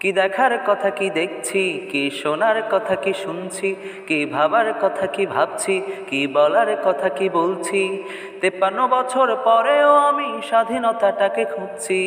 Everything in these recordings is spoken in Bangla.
কি দেখার কথা কি দেখছি, কি শোনার কথা কি শুনছি, কি ভাবার কথা কি ভাবছি, কি বলার কথা কি বলছি, তেপ্পান্ন বছর পরেও আমি স্বাধীনতাটাকে খুঁজছি।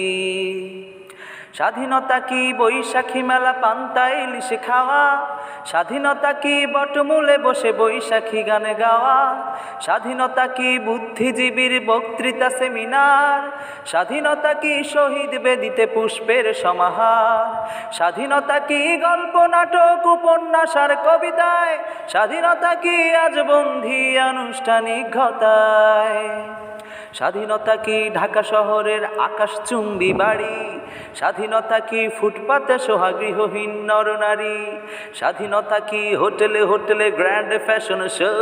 স্বাধীনতা কি বৈশাখী মেলা পান্তা ইলিশে খাওয়া? স্বাধীনতা কি বটমূলে বসে বৈশাখী গানে গাওয়া? স্বাধীনতা কি বুদ্ধিজীবীর বক্তৃতা সেমিনার? স্বাধীনতা কি শহীদ বেদিতে পুষ্পের সমাহার? স্বাধীনতা কি গল্প, নাটক, উপন্যাস আর কবিতায়? স্বাধীনতা কি আজ বন্ধি আনুষ্ঠানিকতায় স্বাধীনতা কি ঢাকা শহরের আকাশচুম্বী বাড়ি? স্বাধীনতা কি ফুটপাতে সোহাগৃহহীন নরনারী? স্বাধীনতা কি হোটেলে হোটেলে গ্র্যান্ড ফ্যাশন শো?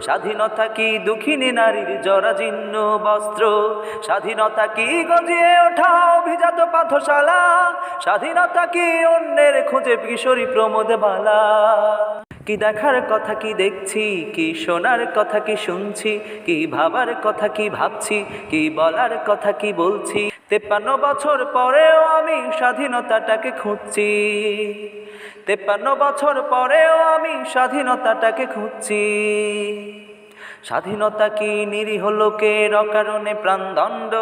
স্বাধীনতা কি দুঃখিনী নারীর জরাজীর্ণ বস্ত্র? স্বাধীনতা কি গজিয়ে ওঠা অভিজাত পাথশালা স্বাধীনতা কি অন্যের খুঁজে কিশোরী প্রমোদ বালা কি দেখার কথা কি দেখছি? কি শোনার কথা কি শুনছি? কি ভাবার কথা কি ভাবছি? কি বলার কথা কি বলছি? তেপ্পান্ন বছর পরেও আমি স্বাধীনতাটাকে খুঁজছি। তেপ্পান্ন বছর পরেও আমি স্বাধীনতাটাকে খুঁজছি। স্বাধীনতা কি নিরীহ লোকের অকারণে প্রাণদণ্ড?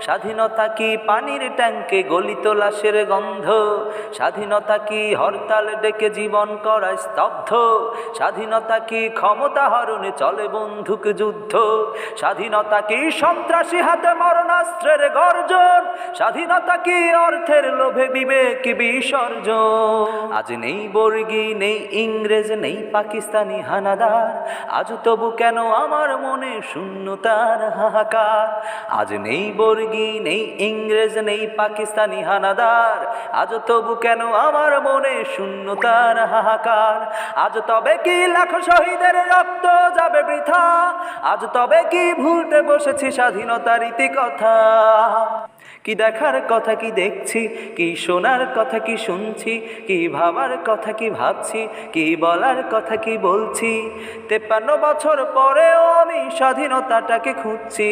স্বাধীনতা কি পানির ট্যাঙ্কে গলিত লাশের গন্ধ? স্বাধীনতা কি হরতাল ডেকে জীবন করায় স্তব্ধ? স্বাধীনতা কি ক্ষমতা হরণে চলে বন্দুক যুদ্ধ? স্বাধীনতা কি সন্ত্রাসী হাতে মরণাস্ত্রের গর্জন? স্বাধীনতা কি অর্থের লোভে বিবেক বিসর্জন? আজ নেই বর্গী, নেই ইংরেজ, নেই পাকিস্তানি হানাদার। আজ তবু কেন আমার মনে শূন্যতার হাহাকার। আজ নেই বর্গি, নেই ইংরেজ, নেই পাকিস্তানি হানাদার। আজ তবু কেন আমার মনে শূন্যতার হাহাকার? আজ তবে কি লাখ শহীদের রক্ত যাবে বৃথা? আজ তবে কি ভুলতে বসেছি স্বাধীনতার ইতি কথা কি দেখার কথা কি দেখছি? কি শোনার কথা কি শুনছি? কি ভাবার কথা কি ভাবছি? কি বলার কথা কি বলছি? তেপ্পান্ন বছর পরেও আমি স্বাধীনতাটাকে খুঁজছি।